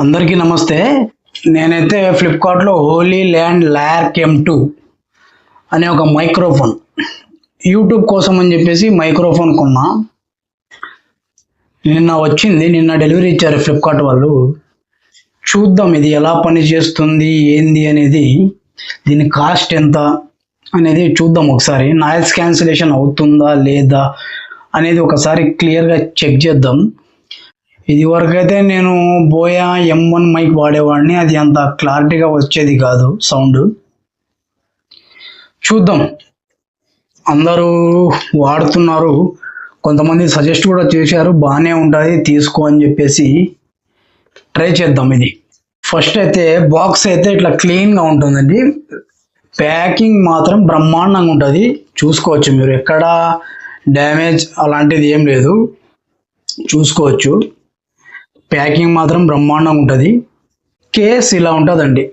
అందరికీ నమస్తే. నేనైతే ఫ్లిప్కార్ట్లో Hollyland Lark M two అనే ఒక మైక్రోఫోన్. యూట్యూబ్ కోసం అని చెప్పేసి మైక్రోఫోన్ కొన్నా. నిన్న వచ్చింది నిన్న డెలివరీ ఇచ్చారు ఫ్లిప్కార్ట్ వాళ్ళు. చూద్దాం ఇది ఎలా పనిచేస్తుంది ఏంది అనేది దీని కాస్ట్ ఎంత అనేది చూద్దాం ఒకసారి. నాయిస్ క్యాన్సిలేషన్ అవుతుందా లేదా అనేది ఒకసారి క్లియర్గా చెక్ చేద్దాం. ఇది వరకైతే నేను బోయా ఎం వన్ మైక్ వాడేవాడిని. అది అంత క్లారిటీగా వచ్చేది కాదు సౌండ్. చూద్దాం. అందరూ వాడుతున్నారు. కొంతమంది సజెస్ట్ కూడా చేశారు. బాగానే ఉంటుంది తీసుకో అని చెప్పేసి ట్రై చేద్దాం ఇది. ఫస్ట్ అయితే బాక్స్ అయితే ఇట్లా క్లీన్గా ఉంటుందండి. ప్యాకింగ్ మాత్రం బ్రహ్మాండంగా ఉంటుంది. చూసుకోవచ్చు మీరు. ఎక్కడ డ్యామేజ్ అలాంటిది ఏం లేదు. చూసుకోవచ్చు. ప్యాకింగ్ మాత్రం బ్రహ్మాండంగా ఉంటుంది. కేస్ ఇలా ఉంటుందండి.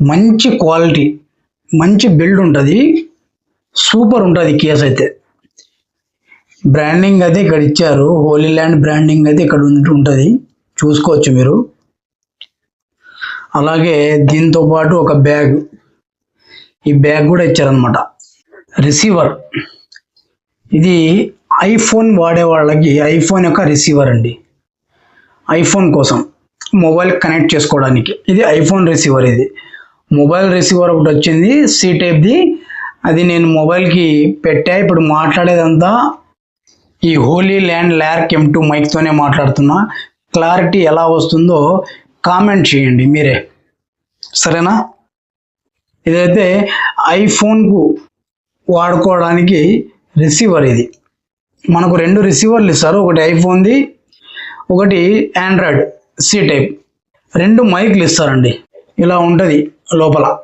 మంచి క్వాలిటీ మంచి బిల్డ్ ఉంటుంది. సూపర్ ఉంటుంది కేస్ అయితే. బ్రాండింగ్ అయితే ఇక్కడ ఇచ్చారు. హోలీ ల్యాండ్ బ్రాండింగ్ అయితే ఇక్కడ ఉంటుంది. చూసుకోవచ్చు మీరు. అలాగే దీంతో పాటు ఒక బ్యాగ్. ఈ బ్యాగ్ కూడా ఇచ్చారనమాట రిసీవర్. ఇది ఐఫోన్ వాడే వాళ్ళకి ఐఫోన్ యొక్క రిసీవర్ అండి. ఐఫోన్ కోసం మొబైల్ కనెక్ట్ చేసుకోవడానికి. ఇది ఐఫోన్ రిసీవర్ ఇది. మొబైల్ రిసీవర్ ఒకటి వచ్చింది సి టైప్ది అది నేను మొబైల్కి పెట్టా ఇప్పుడు మాట్లాడేదంతా ఈ Hollyland Lark M two మైక్తోనే మాట్లాడుతున్నా. క్లారిటీ ఎలా వస్తుందో కామెంట్ చేయండి మీరే. సరేనా? ఇదైతే ఐఫోన్కు వాడుకోవడానికి రిసీవర్ ఇది. మనకు రెండు రిసీవర్లు ఇస్తారు. ఒకటి ఐఫోన్ది ఒకటి ఆండ్రాయిడ్ సి టైప్. రెండు మైక్లు ఇస్తారండి. ఇలా ఉంటుంది లోపల.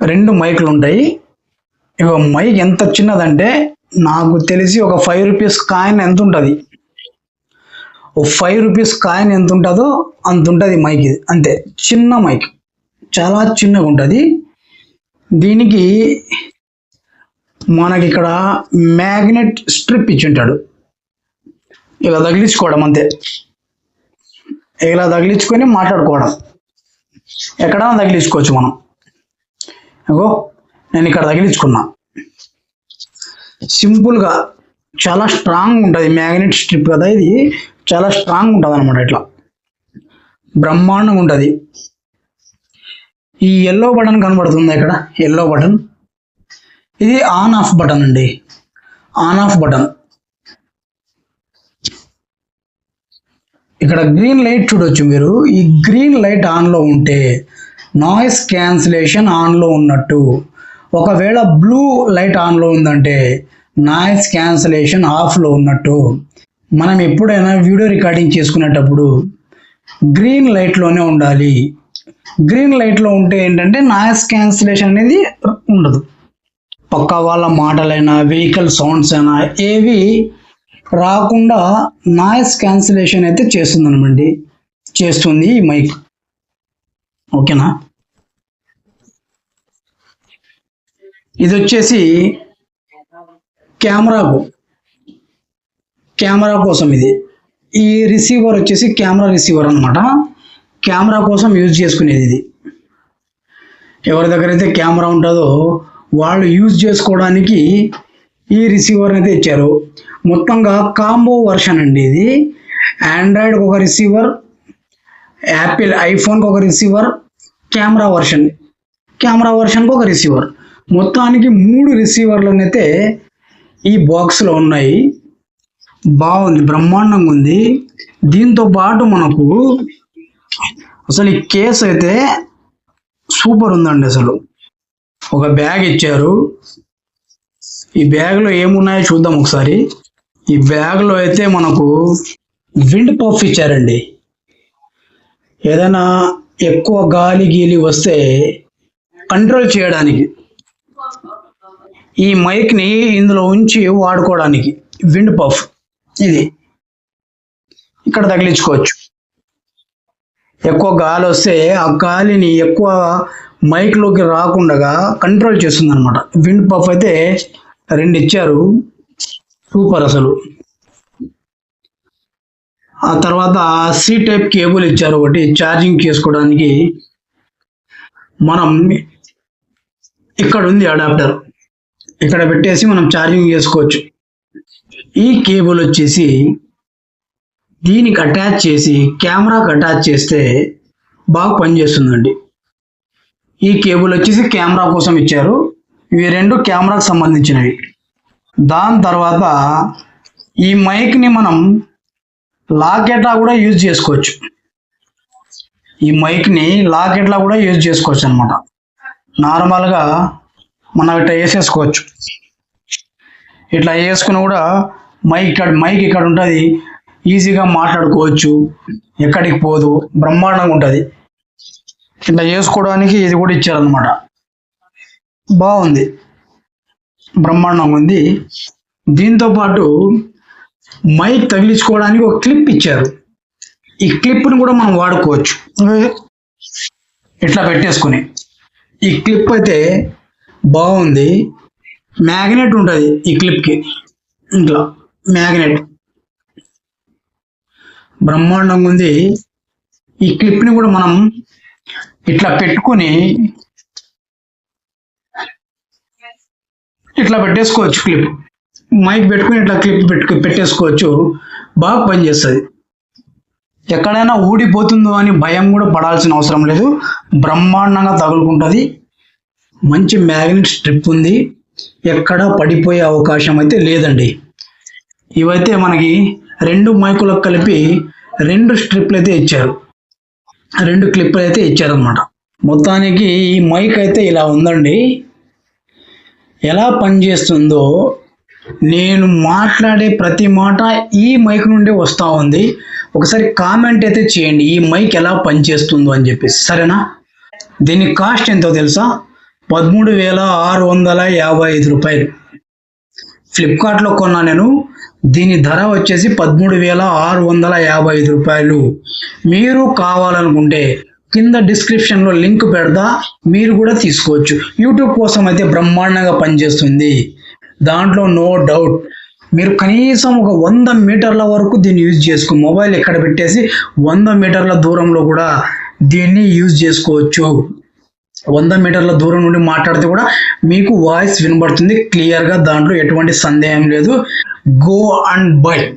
రెండు మైక్లు ఉంటాయి. ఇక మైక్ ఎంత చిన్నదంటే నాకు తెలిసి ఒక ఫైవ్ రూపీస్ కాయిన్ ఎంత ఉంటుంది? ఒక ఫైవ్ రూపీస్ కాయిన్ ఎంత ఉంటుందో అంత ఉంటుంది మైక్ ఇది. అంతే. చిన్న మైక్. చాలా చిన్నగా ఉంటుంది దీనికి మనకి ఇక్కడ మ్యాగ్నెట్ స్ట్రిప్ ఇచ్చి ఉంటాడు ఇలా తగిలించుకోవడం అంతే. ఇలా తగిలించుకొని మాట్లాడుకోవడం. ఎక్కడైనా తగిలించుకోవచ్చు మనం. అగో నేను ఇక్కడ తగిలించుకున్నా. సింపుల్గా చాలా స్ట్రాంగ్ ఉంటుంది మ్యాగ్నెట్ స్ట్రిప్ కదా ఇది. చాలా స్ట్రాంగ్ ఉంటుంది అనమాట ఇట్లా. బ్రహ్మాండంగా ఉంటుంది. ఈ ఎల్లో బటన్ కనబడుతుంది ఇక్కడ? ఎల్లో బటన్ ఇది ఆన్ ఆఫ్ బటన్ అండి. ఆన్ ఆఫ్ బటన్ ఇక్కడ గ్రీన్ లైట్ చూడొచ్చు మీరు. ఈ గ్రీన్ లైట్ ఆన్లో ఉంటే నాయిస్ క్యాన్సిలేషన్ ఆన్లో ఉన్నట్టు. ఒకవేళ బ్లూ లైట్ ఆన్లో ఉందంటే నాయిస్ క్యాన్సిలేషన్ ఆఫ్లో ఉన్నట్టు. మనం ఎప్పుడైనా వీడియో రికార్డింగ్ చేసుకునేటప్పుడు గ్రీన్ లైట్లోనే ఉండాలి. గ్రీన్ లైట్లో ఉంటే ఏంటంటే నాయిస్ క్యాన్సిలేషన్ అనేది ఉండదు. పక్క వాళ్ళ మాటలైనా వెహికల్ సౌండ్స్ అయినా ఏవి రాకుండా నాయిస్ క్యాన్సిలేషన్ అయితే చేస్తుంది అనమండి చేస్తుంది ఈ మైక్ ఓకేనా? ఇది వచ్చేసి కెమెరాకు కెమెరా కోసం ఇది. ఈ రిసీవర్ వచ్చేసి కెమెరా రిసీవర్ అన్నమాట. కెమెరా కోసం యూజ్ చేసుకునేది ఇది. ఎవరి దగ్గర అయితే కెమెరా ఉంటుందో వాళ్ళు యూజ్ చేసుకోవడానికి ఈ రిసీవర్ అయితే ఇచ్చారు. మొత్తంగా కాంబో వర్షన్ అండి ఇది. ఆండ్రాయిడ్కి ఒక రిసీవర్ యాపిల్ ఐఫోన్కి ఒక రిసీవర్ కెమెరా వర్షన్ కెమెరా వర్షన్కి ఒక రిసీవర్. మొత్తానికి మూడు రిసీవర్లు అయితే ఈ బాక్స్లో ఉన్నాయి. బాగుంది బ్రహ్మాండంగా ఉంది. దీంతో పాటు మనకు అసలు ఈ కేస్ అయితే సూపర్ ఉందండి అసలు. ఒక బ్యాగ్ ఇచ్చారు. ఈ బ్యాగ్లో ఏమున్నాయో చూద్దాం ఒకసారి. ఈ బ్యాగ్లో అయితే మనకు విండ్ పఫ్ ఇచ్చారండి. ఏదైనా ఎక్కువ గాలి గీలి వస్తే కంట్రోల్ చేయడానికి ఈ మైక్ని ఇందులో ఉంచి వాడుకోవడానికి విండ్ పఫ్ ఇది. ఇక్కడ తగిలించుకోవచ్చు. ఎక్కువ గాలి వస్తే ఆ గాలిని ఎక్కువ మైక్లోకి రాకుండా కంట్రోల్ చేస్తుంది అనమాట విండ్ పఫ్ అయితే రెండు ఇచ్చారు. సూపర్ అసలు. ఆ తర్వాత సి టైప్ కేబుల్ ఇచ్చారు ఒకటి ఛార్జింగ్ చేసుకోవడానికి మనం ఇక్కడ ఉంది అడాప్టర్ ఇక్కడ పెట్టేసి మనం ఛార్జింగ్ చేసుకోవచ్చు. ఈ కేబుల్ వచ్చేసి దీనికి అటాచ్ చేసి కెమెరాకి అటాచ్ చేస్తే బాగా పనిచేస్తుందండి. ఈ కేబుల్ వచ్చేసి కెమెరా కోసం ఇచ్చారు. ఇవి రెండు కెమెరాకు సంబంధించినవి. దాని తర్వాత ఈ మైక్ని మనం లాకెట్లా కూడా యూజ్ చేసుకోవచ్చు. ఈ మైక్ని లాకెట్లా కూడా యూజ్ చేసుకోవచ్చు అనమాట నార్మల్గా మనం ఇట్లా వేసేసుకోవచ్చు. ఇట్లా వేసుకుని కూడా మైక్ ఇక్కడ మైక్ ఇక్కడ ఉంటుంది. ఈజీగా మాట్లాడుకోవచ్చు. ఎక్కడికి పోదు. బ్రహ్మాండంగా ఉంటుంది. ఇట్లా చేసుకోవడానికి ఇది కూడా ఇచ్చారనమాట బాగుంది. బ్రహ్మాండంగా ఉంది. దీంతో పాటు మైక్ తగిలించుకోవడానికి ఒక క్లిప్ ఇచ్చారు. ఈ క్లిప్ని కూడా మనం వాడుకోవచ్చు. ఇట్లా పెట్టేసుకుని. ఈ క్లిప్ అయితే బాగుంది. మ్యాగ్నెట్ ఉంటుంది ఈ క్లిప్కి. ఇంట్లో మ్యాగ్నెట్. బ్రహ్మాండంగా ఉంది. ఈ క్లిప్ని కూడా మనం ఇట్లా పెట్టుకొని ఇట్లా పెట్టేసుకోవచ్చు క్లిప్. మైక్ పెట్టుకుని ఇట్లా క్లిప్ పెట్టు పెట్టేసుకోవచ్చు. బాగా పనిచేస్తుంది. ఎక్కడైనా ఊడిపోతుందో అని భయం కూడా పడాల్సిన అవసరం లేదు. బ్రహ్మాండంగా తగులుకుంటుంది. మంచి మ్యాగ్నెట్ స్ట్రిప్ ఉంది. ఎక్కడ పడిపోయే అవకాశం అయితే లేదండి. ఇవైతే మనకి రెండు మైకులకు కలిపి రెండు స్ట్రిప్లు అయితే ఇచ్చారు. రెండు క్లిప్లు అయితే ఇచ్చారనమాట మొత్తానికి ఈ మైక్ అయితే ఇలా ఉందండి. ఎలా పనిచేస్తుందో నేను మాట్లాడే ప్రతి మాట ఈ మైక్ నుండి వస్తూ ఉంది. ఒకసారి కామెంట్ అయితే చేయండి ఈ మైక్ ఎలా పనిచేస్తుందో అని చెప్పేసి. సరేనా? దీని కాస్ట్ ఎంతో తెలుసా? పదమూడు వేల ఆరు వందల యాభై ఐదు రూపాయలు. ఫ్లిప్కార్ట్లో కొన్నా నేను. దీని ధర వచ్చేసి పదమూడు వేల ఆరు వందల యాభై ఐదు రూపాయలు. మీరు కావాలనుకుంటే కింద డిస్క్రిప్షన్లో లింక్ పెడతా మీరు కూడా తీసుకోవచ్చు. యూట్యూబ్ కోసం అయితే బ్రహ్మాండంగా పనిచేస్తుంది. దాంట్లో నో డౌట్. మీరు కనీసం ఒక వంద మీటర్ల వరకు దీన్ని యూజ్ చేసుకో మొబైల్ ఎక్కడ పెట్టేసి వంద మీటర్ల దూరంలో కూడా దీన్ని యూజ్ చేసుకోవచ్చు. వంద మీటర్ల దూరం నుండి మాట్లాడితే కూడా మీకు వాయిస్ వినబడుతుంది. క్లియర్గా దాంట్లో ఎటువంటి సందేహం లేదు. Go and by